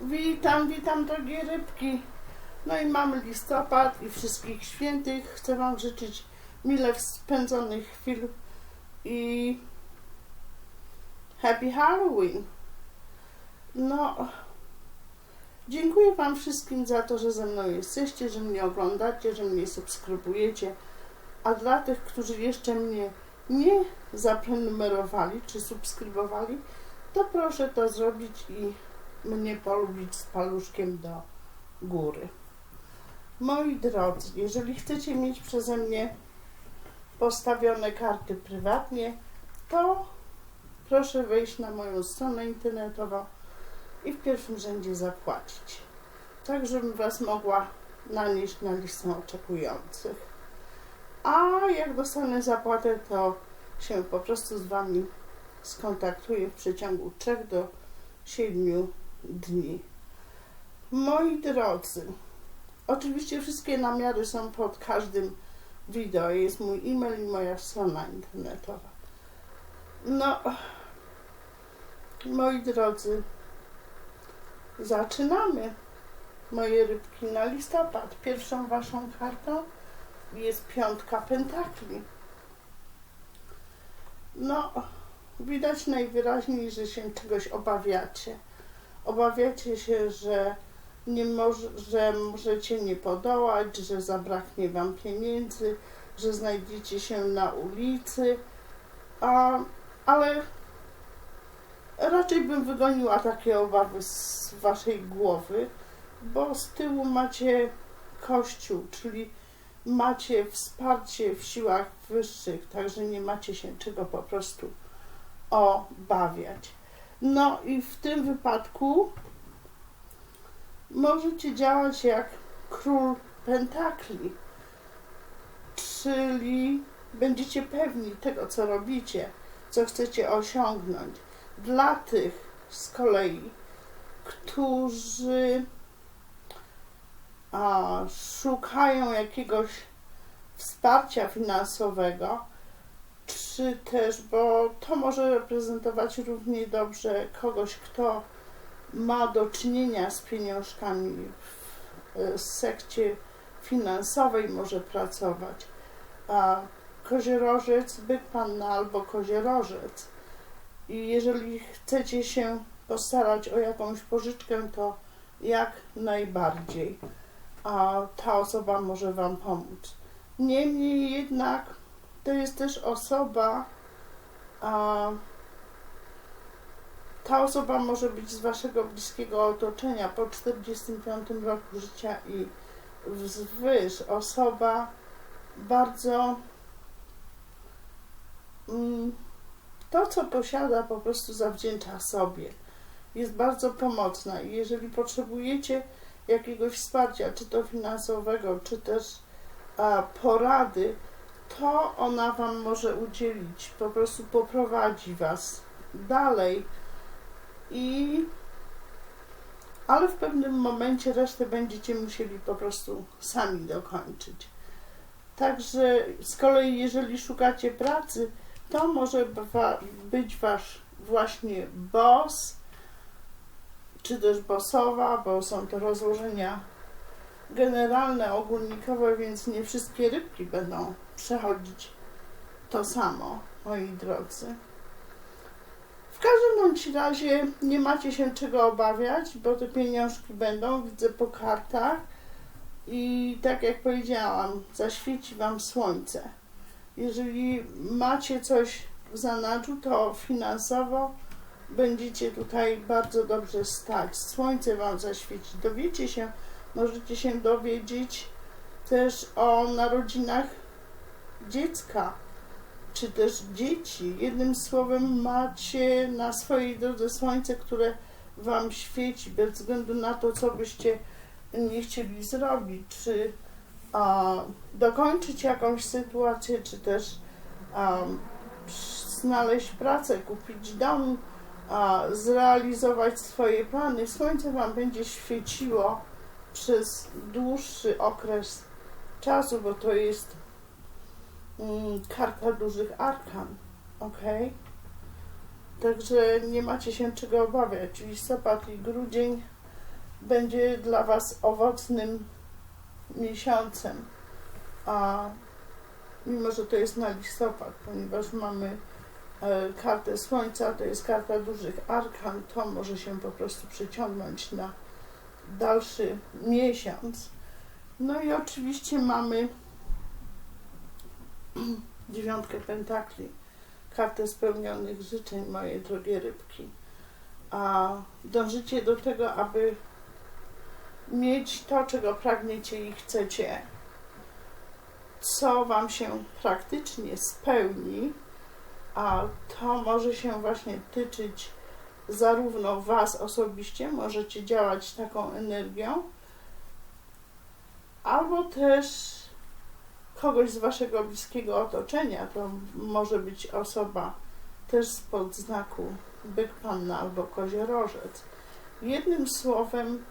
Witam, witam drogie rybki. No i mamy listopad i wszystkich świętych. Chcę Wam życzyć mile spędzonych chwil i Happy Halloween. No, dziękuję Wam wszystkim za to, że ze mną jesteście, że mnie oglądacie, że mnie subskrybujecie. A dla tych, którzy jeszcze mnie nie zaprenumerowali czy subskrybowali, to proszę to zrobić i mnie polubić z paluszkiem do góry. Moi drodzy, jeżeli chcecie mieć przeze mnie postawione karty prywatnie, to proszę wejść na moją stronę internetową i w pierwszym rzędzie zapłacić, tak żebym Was mogła nanieść na listę oczekujących. A jak dostanę zapłatę, to się po prostu z Wami skontaktuję w przeciągu 3 do 7 dni. Moi drodzy, oczywiście wszystkie namiary są pod każdym wideo. Jest mój e-mail i moja strona internetowa. No, moi drodzy, zaczynamy. Moje rybki na listopad. Pierwszą waszą kartą jest piątka pentakli. No, widać najwyraźniej, że się czegoś obawiacie. Obawiacie się, że nie może, że możecie nie podołać, że zabraknie wam pieniędzy, że znajdziecie się na ulicy, a, ale raczej bym wygoniła takie obawy z waszej głowy, bo z tyłu macie Kościół, czyli macie wsparcie w siłach wyższych, także nie macie się czego po prostu obawiać. No i w tym wypadku możecie działać jak król pentakli, czyli będziecie pewni tego, co robicie, co chcecie osiągnąć. Dla tych z kolei, którzy a, szukają jakiegoś wsparcia finansowego, czy też, bo to może reprezentować równie dobrze kogoś, kto ma do czynienia z pieniążkami w e, sekcie finansowej, może pracować. A koziorożec, byk panna albo koziorożec. I jeżeli chcecie się postarać o jakąś pożyczkę, to jak najbardziej. A ta osoba może Wam pomóc. Niemniej jednak to jest też osoba, a ta osoba może być z waszego bliskiego otoczenia po 45 roku życia i wzwyż. Osoba bardzo mm, to, co posiada, po prostu zawdzięcza sobie. Jest bardzo pomocna i jeżeli potrzebujecie jakiegoś wsparcia, czy to finansowego, czy też porady, to ona Wam może udzielić, po prostu poprowadzi Was dalej i ale w pewnym momencie resztę będziecie musieli po prostu sami dokończyć. Także z kolei, jeżeli szukacie pracy, to może być Wasz właśnie boss, czy też bossowa, bo są to rozłożenia generalne, ogólnikowe, więc nie wszystkie rybki będą przechodzić to samo, moi drodzy. W każdym bądź razie nie macie się czego obawiać, bo te pieniążki będą, widzę po kartach i tak jak powiedziałam, zaświeci Wam słońce. Jeżeli macie coś w zanadrzu, to finansowo będziecie tutaj bardzo dobrze stać. Słońce Wam zaświeci. Dowiecie się, możecie się dowiedzieć też o narodzinach dziecka, czy też dzieci. Jednym słowem macie na swojej drodze słońce, które Wam świeci, bez względu na to, co byście nie chcieli zrobić, czy a, dokończyć jakąś sytuację, czy też a, znaleźć pracę, kupić dom, a, zrealizować swoje plany. Słońce Wam będzie świeciło przez dłuższy okres czasu, bo to jest mm, karta dużych arkan, ok? Także nie macie się czego obawiać. Listopad i grudzień będzie dla Was owocnym miesiącem, a mimo, że to jest na listopad, ponieważ mamy e, kartę Słońca, to jest karta dużych arkan, to może się po prostu przeciągnąć na dalszy miesiąc. No i oczywiście mamy dziewiątkę pentakli, kartę spełnionych życzeń, moje drogie rybki. A dążycie do tego, aby mieć to, czego pragniecie i chcecie, co Wam się praktycznie spełni, a to może się właśnie tyczyć zarówno Was osobiście, możecie działać taką energią, albo też kogoś z Waszego bliskiego otoczenia. To może być osoba też spod znaku byk panna albo koziorożec. Jednym słowem,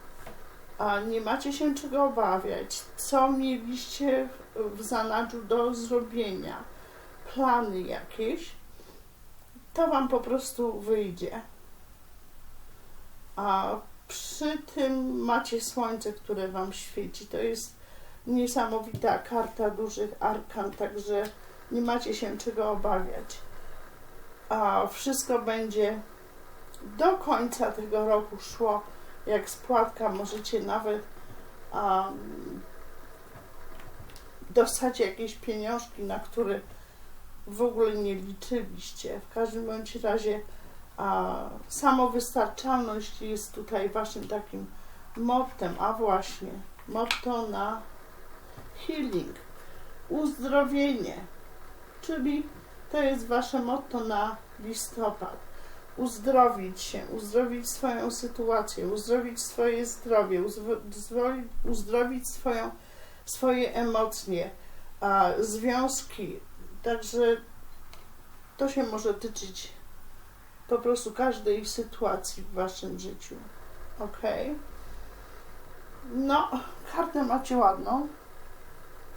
a nie macie się czego obawiać, co mieliście w zanadrzu do zrobienia, plany jakieś, to Wam po prostu wyjdzie. A przy tym macie słońce, które Wam świeci. To jest niesamowita karta dużych arkan, także nie macie się czego obawiać. A wszystko będzie do końca tego roku szło jak spłatka. Możecie nawet um, dostać jakieś pieniążki, na które w ogóle nie liczyliście. W każdym bądź razie a, samowystarczalność jest tutaj waszym takim mottem, a właśnie motto na healing, uzdrowienie, czyli to jest wasze motto na listopad. Uzdrowić się, uzdrowić swoją sytuację, uzdrowić swoje zdrowie, uzdrowić swoją, swoje emocje, a, związki. Także to się może tyczyć po prostu każdej sytuacji w waszym życiu. Ok? No, kartę macie ładną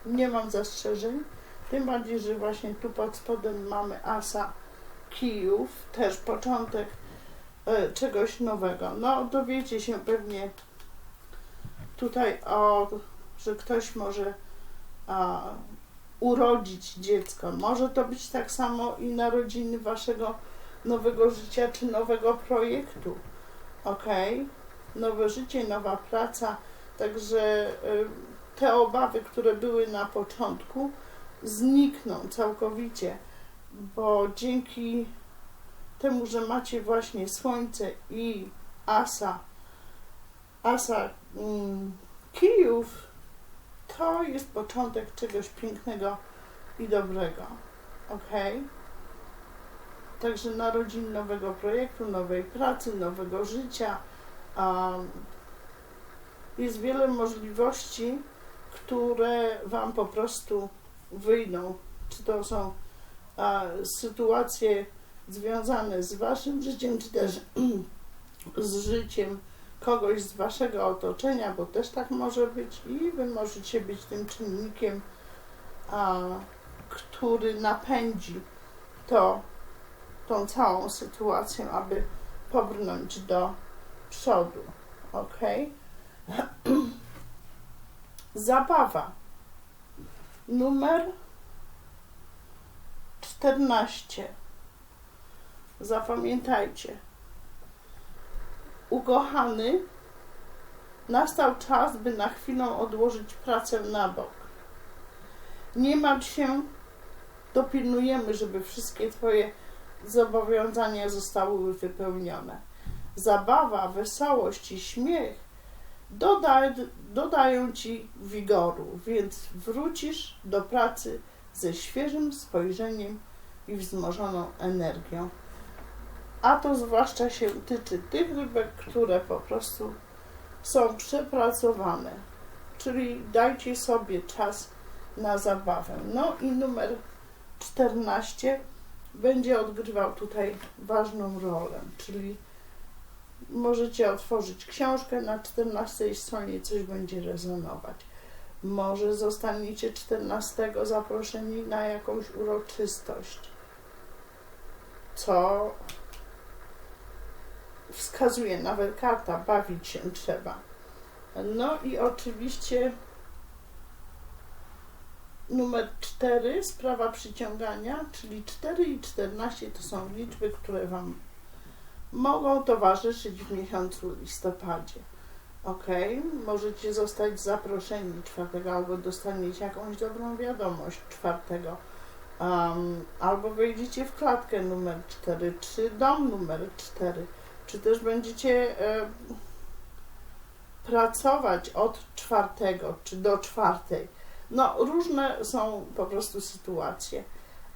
nie mam zastrzeżeń. Tym bardziej, że właśnie tu pod spodem mamy asa kijów, też początek e, czegoś nowego. No, dowiecie się pewnie tutaj o, że ktoś może a, urodzić dziecko. Może to być tak samo i narodziny waszego nowego życia czy nowego projektu. Ok? Nowe życie, nowa praca. Także te obawy, które były na początku, znikną całkowicie, bo dzięki temu, że macie właśnie Słońce i Asa, Asa mm, kijów, to jest początek czegoś pięknego i dobrego. Ok? Także narodzin nowego projektu, nowej pracy, nowego życia. Jest wiele możliwości, które Wam po prostu wyjdą. Czy to są sytuacje związane z Waszym życiem, czy też z życiem kogoś z Waszego otoczenia, bo też tak może być i Wy możecie być tym czynnikiem, który napędzi to, tą całą sytuację, aby pobrnąć do przodu. Ok? Zabawa. Numer 14. Zapamiętajcie. Ukochany, nastał czas, by na chwilę odłożyć pracę na bok. Nie martw się, dopilnujemy, żeby wszystkie Twoje zobowiązania zostały wypełnione. Zabawa, wesołość i śmiech doda, dodają ci wigoru, więc wrócisz do pracy ze świeżym spojrzeniem i wzmożoną energią. A to zwłaszcza się tyczy tych rybek, które po prostu są przepracowane. Czyli dajcie sobie czas na zabawę. No i numer 14 będzie odgrywał tutaj ważną rolę, czyli Możecie otworzyć książkę na 14 stronie, coś będzie rezonować. Może zostaniecie 14 zaproszeni na jakąś uroczystość, co wskazuje nawet karta, bawić się trzeba. No i oczywiście numer 4, sprawa przyciągania, czyli 4 i 14 to są liczby, które Wam mogą towarzyszyć w miesiącu listopadzie. Ok, możecie zostać zaproszeni czwartego, albo dostaniecie jakąś dobrą wiadomość czwartego, um, albo wejdziecie w klatkę numer 4, czy dom numer 4, czy też będziecie e, pracować od czwartego, czy do czwartej. No, różne są po prostu sytuacje.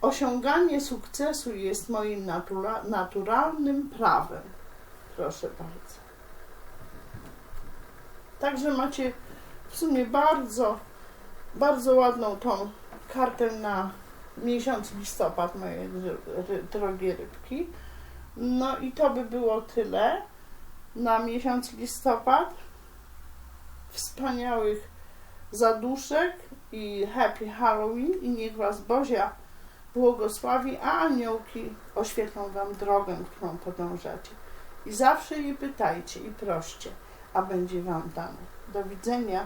Osiąganie sukcesu jest moim natura naturalnym prawem. Proszę bardzo. Także macie w sumie bardzo, bardzo ładną tą kartę na miesiąc listopad, moje drogie rybki. No i to by było tyle na miesiąc listopad. Wspaniałych zaduszek i Happy Halloween i niech Was Bozia błogosławi, a aniołki oświetlą Wam drogę, którą podążacie. I zawsze je pytajcie i proście, a będzie Wam dane. Do widzenia.